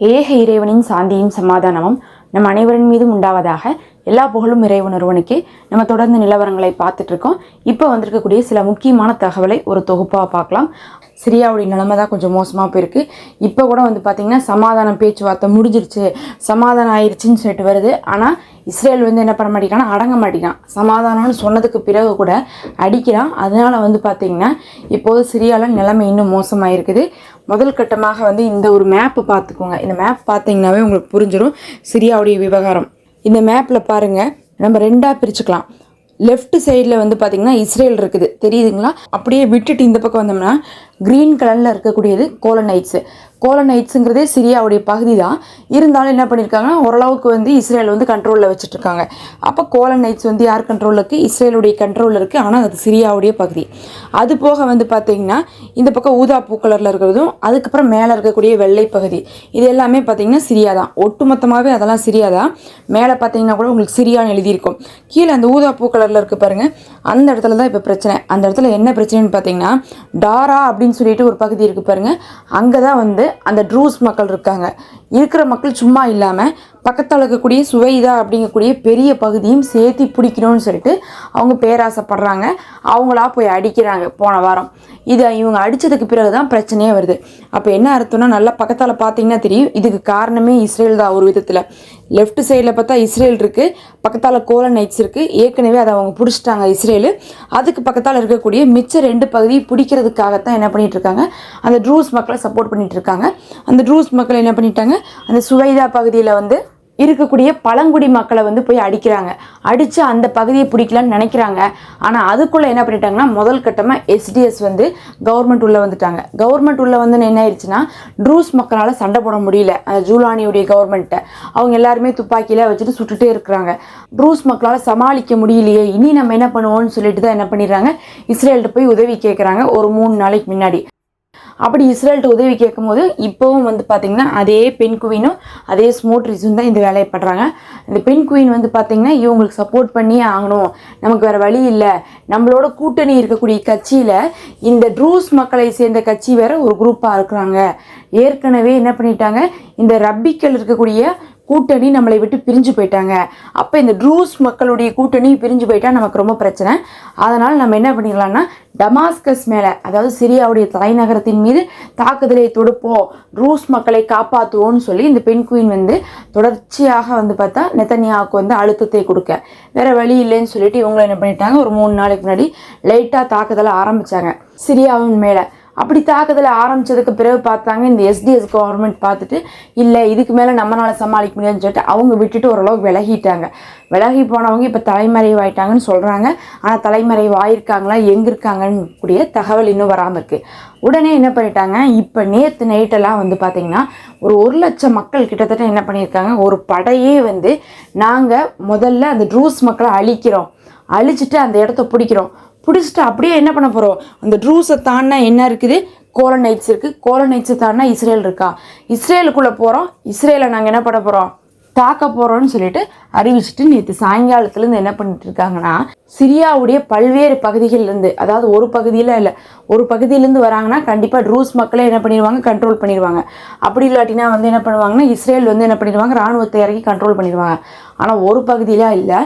ஏக இறைவனின் சாந்தியும் சமாதானமும் நம் அனைவரின் மீதும் உண்டாவதாக எல்லா புகழும் இறைவன் ஒருவனுக்கே நம்ம தொடர்ந்து நிலவரங்களை பார்த்துட்டு இருக்கோம். இப்போ வந்திருக்கக்கூடிய சில முக்கியமான தகவலை ஒரு தொகுப்பாக பார்க்கலாம். சிரியாவுடைய நிலைமை தான் கொஞ்சம் மோசமாக போயிருக்கு. இப்போ கூட வந்து பார்த்திங்கன்னா சமாதானம் பேச்சுவார்த்தை முடிஞ்சிருச்சு. சமாதானம் ஆயிடுச்சுன்னு சொல்லிட்டு வருது. ஆனால் இஸ்ரேல் வந்து என்ன பண்ண மாட்டேங்கிறான் அடங்க மாட்டேங்கிறான். சமாதானம்னு சொன்னதுக்கு பிறகு கூட அடிக்கிறான். அதனால் வந்து பார்த்திங்கன்னா இப்போது சிரியாவில் நிலைமை இன்னும் மோசமாக இருக்குது முதல் கட்டமாக வந்து இந்த ஒரு மேப்பு பார்த்துக்கோங்க. இந்த மேப் பார்த்தீங்கன்னாவே உங்களுக்கு புரிஞ்சிடும் சிரியாவுடைய விவகாரம். இந்த மேப்பில் பாருங்கள் நம்ம ரெண்டாக பிரிச்சுக்கலாம். லெஃப்ட் சைடில் வந்து பார்த்திங்கன்னா இஸ்ரேல் இருக்குது. தெரியுதுங்களா? அப்படியே விட்டுட்டு இந்த பக்கம் வந்தோம்னா க்ரீன் கலரில் இருக்கக்கூடியது கோலனைட்ஸு. கோலனைட்ஸுங்கிறதே சிரியாவுடைய பகுதி தான் இருந்தாலும் என்ன பண்ணியிருக்காங்கன்னா ஓரளவுக்கு வந்து இஸ்ரேல் வந்து கண்ட்ரோலில் வச்சுட்ருக்காங்க. அப்போ கோலனைட்ஸ் வந்து யார் கண்ட்ரோலில் இருக்குது இஸ்ரேலுடைய கண்ட்ரோலில் இருக்குது ஆனால் அது சிரியாவுடைய பகுதி. அது போக வந்து பார்த்திங்கன்னா இந்த பக்கம் ஊதா பூ கலரில் இருக்கிறதும் அதுக்கப்புறம் மேலே இருக்கக்கூடிய வெள்ளை பகுதி. இது எல்லாமே பார்த்திங்கன்னா சிரியா தான் ஒட்டுமொத்தமாகவே அதெல்லாம் சிரியா தான் மேலே பார்த்தீங்கன்னா கூட உங்களுக்கு சிரியான்னு எழுதியிருக்கும். கீழே அந்த ஊதா பூ கலரில் இருக்குது பாருங்கள் அந்த இடத்துல தான் இப்போ பிரச்சனை. அந்த இடத்துல என்ன பிரச்சனைன்னு பார்த்தீங்கன்னா டாரா அப்படின்னு சொல்லிட்டு ஒரு பகுதி இருக்குது பாருங்கள் அங்கே தான் வந்து அந்த ட்ரூஸ் மக்கள் இருக்காங்க. இருக்கிற மக்கள் சும்மா இல்லாமல் பக்கத்தில் இருக்கக்கூடிய சுவைதா அப்படிங்கக்கூடிய பெரிய பகுதியும் சேர்த்து பிடிக்கணும்னு சொல்லிட்டு அவங்க பேராசைப்படுறாங்க. அவங்களா போய் அடிக்கிறாங்க போன வாரம். இது இவங்க அடித்ததுக்கு பிறகு தான் பிரச்சனையே வருது. அப்போ என்ன அர்த்தம்னா நல்லா பக்கத்தால் பார்த்தீங்கன்னா தெரியும். இதுக்கு காரணமே இஸ்ரேல் தான் ஒரு விதத்தில். லெஃப்ட் சைடில் பார்த்தா இஸ்ரேல் இருக்குது பக்கத்தால் கோலன் நைட்ஸ் இருக்குது ஏற்கனவே அதை அவங்க பிடிச்சிட்டாங்க இஸ்ரேலு. அதுக்கு பக்கத்தால் இருக்கக்கூடிய மிச்ச ரெண்டு பகுதி பிடிக்கிறதுக்காகத்தான் என்ன பண்ணிகிட்ருக்காங்க அந்த ட்ரூஸ் மக்களை சப்போர்ட் பண்ணிகிட்ருக்காங்க அந்த ட்ரூஸ் மக்கள் என்ன பண்ணிட்டாங்க? அந்த சுவைதா பகுதியில் வந்து இருக்கக்கூடிய பழங்குடி மக்களை வந்து போய் அடிக்கிறாங்க. அடித்து அந்த பகுதியை பிடிக்கலான்னு நினைக்கிறாங்க. ஆனால் அதுக்குள்ளே என்ன பண்ணிட்டாங்கன்னா முதல் கட்டமாக எஸ்டிஎஸ் வந்து கவர்மெண்ட் உள்ளே வந்துட்டாங்க. கவர்மெண்ட் உள்ளே வந்து என்ன ஆயிடுச்சுன்னா ட்ரூஸ் மக்களால் சண்டை போட முடியல. அந்த ஜூலானியுடைய கவர்மெண்ட்டை அவங்க எல்லாருமே துப்பாக்கியில் வச்சுட்டு சுட்டுட்டே இருக்கிறாங்க. ட்ரூஸ் மக்களால் சமாளிக்க முடியலையே. இனி நம்ம என்ன பண்ணுவோம்னு சொல்லிட்டு தான் என்ன பண்ணிடுறாங்க? இஸ்ரேல்கிட்ட போய் உதவி கேட்குறாங்க ஒரு மூணு நாளைக்கு முன்னாடி. அப்படி இஸ்ரேல்கிட்ட உதவி கேட்கும்போது இப்போவும் வந்து பார்த்திங்கன்னா அதே பெண் குவீனும் அதே ஸ்மோட்ரிஸும் தான் இந்த வேலையை பண்ணுறாங்க இந்த பெண் குவீன் வந்து பார்த்திங்கன்னா இவங்களுக்கு சப்போர்ட் பண்ணியே ஆகணும். நமக்கு வேறு வழி இல்லை. நம்மளோட கூட்டணி இருக்கக்கூடிய கட்சியில் இந்த ட்ரூஸ் மக்களை சேர்ந்த கட்சி வேறு ஒரு குரூப்பாக இருக்கிறாங்க. ஏற்கனவே என்ன பண்ணிட்டாங்க? இந்த ரப்பிக்கள் இருக்கக்கூடிய கூட்டணி நம்மளை விட்டு பிரிஞ்சு போயிட்டாங்க. அப்போ இந்த ட்ரூஸ் மக்களுடைய கூட்டணி பிரிஞ்சு போயிட்டா நமக்கு ரொம்ப பிரச்சனை. அதனால் நம்ம என்ன பண்ணிக்கலாம்னா டமாஸ்கஸ் மேலே அதாவது சிரியாவுடைய தலைநகரத்தின் மீது தாக்குதலை தொடுப்போம். ட்ரூஸ் மக்களை காப்பாற்றுவோம்னு சொல்லி இந்த பெண் குயின் வந்து தொடர்ச்சியாக வந்து பார்த்தா நெத்தனியாவுக்கு வந்து அழுத்தத்தை கொடுக்க. வேறு வழி இல்லைன்னு சொல்லிட்டு இவங்க என்ன பண்ணிட்டாங்க ஒரு மூணு நாளைக்கு முன்னாடி லைட்டாக தாக்குதலை ஆரம்பித்தாங்க சிரியாவின் மேலே. அப்படி தாக்குதலை ஆரம்பிச்சதுக்கு பிறகு பார்த்தாங்க இந்த எஸ்டிஎஸ் கவர்மெண்ட் பார்த்துட்டு இல்லை இதுக்கு மேலே நம்மளால் சமாளிக்க முடியாதுன்னு சொல்லிட்டு அவங்க விட்டுட்டு ஓரளவுக்கு விலகிட்டாங்க. விலகி போனவங்க இப்போ தலைமறைவாயிட்டாங்கன்னு சொல்கிறாங்க ஆனால் தலைமறைவாயிருக்காங்களா எங்கே இருக்காங்கன்னு கூடிய தகவல் இன்னும் வராமல் இருக்குது உடனே என்ன பண்ணிட்டாங்க இப்போ நேற்று நைட்டெல்லாம் வந்து பார்த்திங்கன்னா ஒரு ஒரு லட்சம் மக்கள் கிட்டத்தட்ட என்ன பண்ணியிருக்காங்க ஒரு படையே வந்து நாங்கள் முதல்ல அந்த ட்ரூஸ் மக்களை அழிக்கிறோம். அழிச்சிட்டு அந்த இடத்த பிடிக்கிறோம். பிடிச்சிட்டு அப்படியே என்ன பண்ண போகிறோம் அந்த ட்ரூஸை தாண்டினா என்ன இருக்குது? கோலனைட்ஸ் இருக்குது கோலனைட்ஸை தாண்டினா இஸ்ரேல் இருக்கா? இஸ்ரேலுக்குள்ளே போகிறோம் இஸ்ரேலை நாங்கள் என்ன பண்ண போகிறோம் தாக்க போகிறோம்னு சொல்லிட்டு அறிவிச்சிட்டு நேற்று சாயங்காலத்துலேருந்து என்ன பண்ணிட்டு இருக்காங்கன்னா சிரியாவுடைய பல்வேறு பகுதிகள்லேருந்து அதாவது ஒரு பகுதியில் இல்லை ஒரு பகுதியிலேருந்து வராங்கன்னா கண்டிப்பாக ட்ரூஸ் மக்களே என்ன பண்ணிடுவாங்க? கண்ட்ரோல் பண்ணிடுவாங்க. அப்படி இல்லாட்டினா வந்து என்ன பண்ணுவாங்கன்னா இஸ்ரேல் வந்து என்ன பண்ணிடுவாங்க? ராணுவத்தை இறக்கி கண்ட்ரோல் பண்ணிடுவாங்க. ஆனால் ஒரு பகுதியிலாம் இல்லை.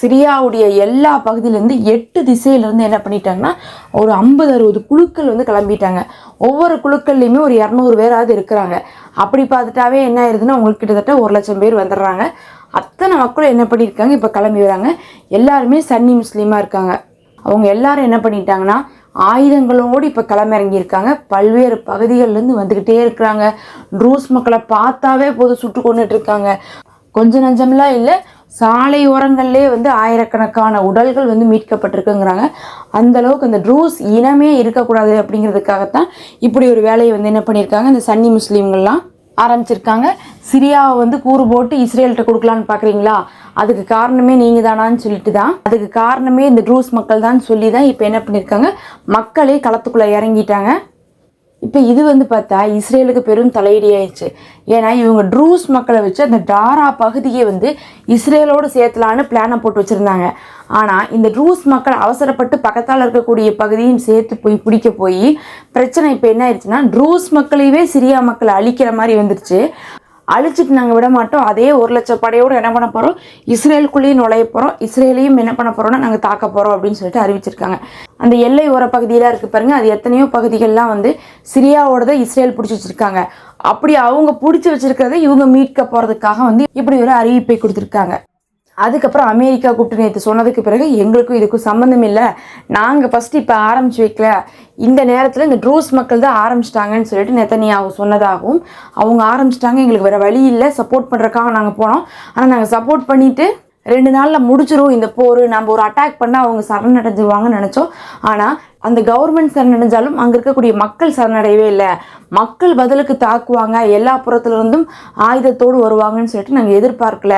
சிரியாவுடைய எல்லா பகுதியிலேருந்து எட்டு திசையிலேருந்து என்ன பண்ணிட்டாங்கன்னா ஒரு ஐம்பது அறுபது குழுக்கள் வந்து கிளம்பிட்டாங்க. ஒவ்வொரு குழுக்கள்லையுமே ஒரு இரநூறு பேராவது இருக்கிறாங்க. அப்படி பார்த்துட்டாவே என்ன ஆயிருதுன்னா உங்களுக்கு கிட்டத்தட்ட ஒரு லட்சம் பேர் வந்துடுறாங்க. அத்தனை மக்களும் என்ன பண்ணியிருக்காங்க இப்போ கிளம்பி வராங்க. எல்லாருமே சன்னி முஸ்லீமாக இருக்காங்க. அவங்க எல்லாரும் என்ன பண்ணிட்டாங்கன்னா ஆயுதங்களோடு இப்போ களமிறங்கியிருக்காங்க. பல்வேறு பகுதிகள்லேருந்து வந்துக்கிட்டே இருக்கிறாங்க. ட்ரூஸ் மக்களை பார்த்தாவே போதும் சுட்டு கொண்டுட்டு இருக்காங்க. கொஞ்சம் நஞ்சம்லாம் இல்லை சாலை ஓரங்கள்லே வந்து ஆயிரக்கணக்கான உடல்கள் வந்து மீட்கப்பட்டிருக்குங்கிறாங்க. அந்தளவுக்கு அந்த ட்ரூஸ் இனமே இருக்கக்கூடாது அப்படிங்கிறதுக்காகத்தான் இப்படி ஒரு வேலையை வந்து என்ன பண்ணியிருக்காங்க இந்த சன்னி முஸ்லீம்கள்லாம் ஆரம்பிச்சிருக்காங்க. சிரியாவை வந்து கூறு போட்டு இஸ்ரேல்கிட்ட கொடுக்கலான்னு பார்க்குறீங்களா? அதுக்கு காரணமே நீங்கள் தானான்னு சொல்லிட்டு தான் அதுக்கு காரணமே இந்த ட்ரூஸ் மக்கள் தான் சொல்லி தான் இப்போ என்ன பண்ணியிருக்காங்க மக்களே களத்துக்குள்ளே இறங்கிட்டாங்க. இப்போ இது வந்து பார்த்தா இஸ்ரேலுக்கு பெரும் தலையீடியாயிடுச்சு. ஏன்னா இவங்க ட்ரூஸ் மக்களை வச்சு அந்த டாரா பகுதியை வந்து இஸ்ரேலோடு சேர்த்தலான்னு பிளானை போட்டு வச்சுருந்தாங்க. ஆனால் இந்த ட்ரூஸ் மக்கள் அவசரப்பட்டு பக்கத்தால் இருக்கக்கூடிய பகுதியும் சேர்த்து போய் பிடிக்க போய் பிரச்சனை இப்போ என்ன ஆயிடுச்சுன்னா ட்ரூஸ் மக்களையவே சிரியா மக்களை அழிக்கிற மாதிரி வந்துருச்சு. அழிச்சிட்டு நாங்கள் விட மாட்டோம். அதே ஒரு லட்சம் படையோடு என்ன பண்ண போகிறோம் இஸ்ரேலுக்குள்ளேயும் நுழைய போகிறோம் இஸ்ரேலையும் என்ன பண்ண போகிறோம்னா நாங்கள் தாக்க போகிறோம் அப்படின்னு சொல்லிட்டு அறிவிச்சிருக்காங்க. அந்த எல்லை ஓர பகுதியெல்லாம் இருக்குது பாருங்கள் அது எத்தனையோ பகுதிகள்லாம் வந்து சிரியாவோடத இஸ்ரேல் பிடிச்சி வச்சிருக்காங்க. அப்படி அவங்க பிடிச்சி வச்சுருக்கிறத இவங்க மீட்க போகிறதுக்காக வந்து இப்படி ஒரு அறிவிப்பை கொடுத்துருக்காங்க. அதுக்கப்புறம் அமெரிக்கா கூப்பிட்டு நேற்று சொன்னதுக்கு பிறகு எங்களுக்கும் இதுக்கும் சம்மந்தம் இல்லை. நாங்கள் ஃபஸ்ட்டு இப்போ ஆரம்பிச்சு வைக்கல. இந்த நேரத்தில் இந்த ட்ரூஸ் மக்கள் தான் ஆரம்பிச்சிட்டாங்கன்னு சொல்லிட்டு நெத்தனியாவு சொன்னதாகவும் அவங்க ஆரம்பிச்சிட்டாங்க. எங்களுக்கு வேறு வழி இல்லை. சப்போர்ட் பண்ணுறக்காக நாங்கள் போனோம். ஆனால் நாங்கள் சப்போர்ட் பண்ணிவிட்டு ரெண்டு நாளில் முடிச்சிரும் இந்த போர் நம்ம ஒரு அட்டாக் பண்ணால் அவங்க சரணடைஞ்சிருவாங்கன்னு நினச்சோம். ஆனால் அந்த கவர்மெண்ட் சரணடைஞ்சாலும் அங்கே இருக்கக்கூடிய மக்கள் சரணடையவே இல்லை. மக்கள் பதிலுக்கு தாக்குவாங்க. எல்லா புறத்துலேருந்தும் ஆயுதத்தோடு வருவாங்கன்னு சொல்லிட்டு நாங்கள் எதிர்பார்க்கல.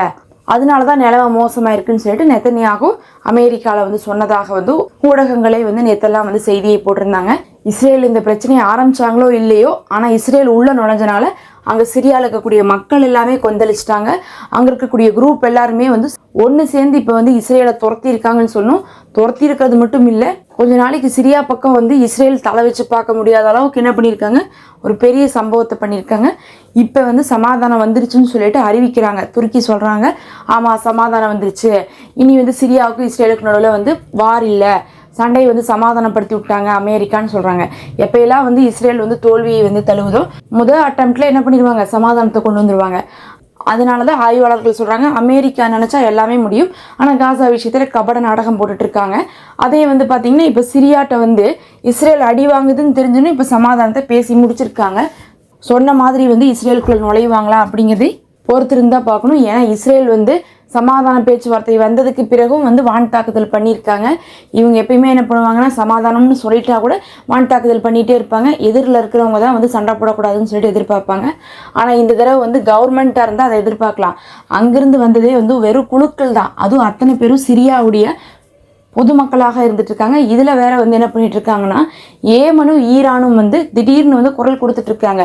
அதனால தான் நிலவை மோசமாக இருக்குன்னு சொல்லிட்டு நெத்தனியாகவும் அமெரிக்காவில் வந்து சொன்னதாக வந்து ஊடகங்களே வந்து நேத்தெல்லாம் வந்து செய்தியை போட்டிருந்தாங்க. இஸ்ரேல் இந்த பிரச்சனையை ஆரம்பித்தாங்களோ இல்லையோ ஆனால் இஸ்ரேல் உள்ளே நுழைஞ்சனால அங்கே சிரியாவில் இருக்கக்கூடிய மக்கள் எல்லாமே கொந்தளிச்சிட்டாங்க. அங்கே இருக்கக்கூடிய குரூப் எல்லாருமே வந்து ஒன்று சேர்ந்து இப்போ வந்து இஸ்ரேலை துரத்தி இருக்காங்கன்னு சொன்னோம் துரத்தி இருக்கிறது மட்டும் இல்லை கொஞ்ச நாளைக்கு சிரியா பக்கம் வந்து இஸ்ரேல் தலை வச்சு பார்க்க முடியாத அளவுக்கு என்ன பண்ணியிருக்காங்க? ஒரு பெரிய சம்பவத்தை பண்ணியிருக்காங்க. இப்போ வந்து சமாதானம் வந்துருச்சுன்னு சொல்லிட்டு அறிவிக்கிறாங்க. துருக்கி சொல்கிறாங்க ஆமாம் சமாதானம் வந்துருச்சு. இனி வந்து சிரியாவுக்கும் இஸ்ரேலுக்கு நடுவில் வந்து வார் இல்லை. சண்டையை வந்து சமாதானப்படுத்தி விட்டாங்க அமெரிக்கான்னு சொல்கிறாங்க எப்பயெல்லாம் வந்து இஸ்ரேல் வந்து தோல்வியை வந்து தழுவுதோ முதல் அட்டம்ப்டில் என்ன பண்ணிடுவாங்க? சமாதானத்தை கொண்டு வந்துருவாங்க. அதனால தான் ஆய்வாளர்கள் சொல்கிறாங்க அமெரிக்கா நினச்சா எல்லாமே முடியும். ஆனால் காசா விஷயத்தில் கபட நாடகம் போட்டுட்டு இருக்காங்க. அதே வந்து பார்த்திங்கன்னா இப்போ சிரியாட்ட வந்து இஸ்ரேல் அடி வாங்குதுன்னு தெரிஞ்சுன்னு இப்போ சமாதானத்தை பேசி முடிச்சிருக்காங்க. சொன்ன மாதிரி வந்து இஸ்ரேலுக்குள்ளே நுழைவாங்களா அப்படிங்கிறது பொறுத்திருந்தால் பார்க்கணும். ஏன்னா இஸ்ரேல் வந்து சமாதான பேச்சுவார்த்தை வந்ததுக்கு பிறகும் வந்து வான் தாக்குதல் பண்ணியிருக்காங்க. இவங்க எப்பயுமே என்ன பண்ணுவாங்கன்னா சமாதானம்னு சொல்லிட்டா கூட வான் தாக்குதல் பண்ணிகிட்டே இருப்பாங்க. எதிரில் இருக்கிறவங்க தான் வந்து சண்டை போடக்கூடாதுன்னு சொல்லிட்டு எதிர்பார்ப்பாங்க. ஆனால் இந்த தடவை வந்து கவர்மெண்ட்டாக இருந்தால் அதை எதிர்பார்க்கலாம். அங்கேருந்து வந்ததே வந்து வெறும் குழுக்கள் தான். அதுவும் அத்தனை பேரும் சிரியாவுடைய பொதுமக்களாக இருந்துட்டு இருக்காங்க இதில் வேற வந்து என்ன பண்ணிட்டு இருக்காங்கன்னா ஏமனும் ஈரானும் வந்து திடீர்னு வந்து குரல் கொடுத்துட்டு இருக்காங்க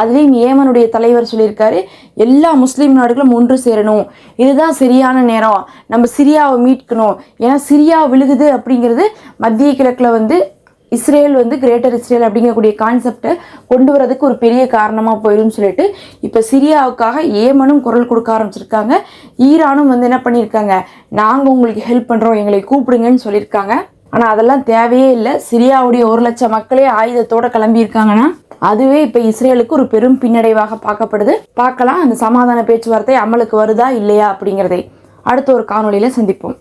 அதுலேயும் ஏமனுடைய தலைவர் சொல்லியிருக்காரு எல்லா முஸ்லீம் நாடுகளும் ஒன்று சேரணும். இதுதான் சரியான நேரம். நம்ம சிரியாவை மீட்கணும். ஏன்னா சிரியா விழுகுது அப்படிங்கிறது மத்திய கிழக்கில் வந்து இஸ்ரேல் வந்து கிரேட்டர் இஸ்ரேல் அப்படிங்கக்கூடிய கான்செப்டை கொண்டு வரதுக்கு ஒரு பெரிய காரணமாக போயிடும்னு சொல்லிட்டு இப்போ சிரியாவுக்காக ஏமனும் குரல் கொடுக்க ஆரம்பிச்சிருக்காங்க. ஈரானும் வந்து என்ன பண்ணியிருக்காங்க நாங்கள் உங்களுக்கு ஹெல்ப் பண்ணுறோம் எங்களை கூப்பிடுங்கன்னு சொல்லியிருக்காங்க. ஆனால் அதெல்லாம் தேவையே இல்லை. சிரியாவுடைய ஒரு லட்சம் மக்களே ஆயுதத்தோட கிளம்பியிருக்காங்கன்னா அதுவே இப்போ இஸ்ரேலுக்கு ஒரு பெரும் பின்னடைவாக பார்க்கப்படுது. பார்க்கலாம் அந்த சமாதான பேச்சுவார்த்தை அமலுக்கு வருதா இல்லையா அப்படிங்கிறதை. அடுத்த ஒரு காணொலியில் சந்திப்போம்.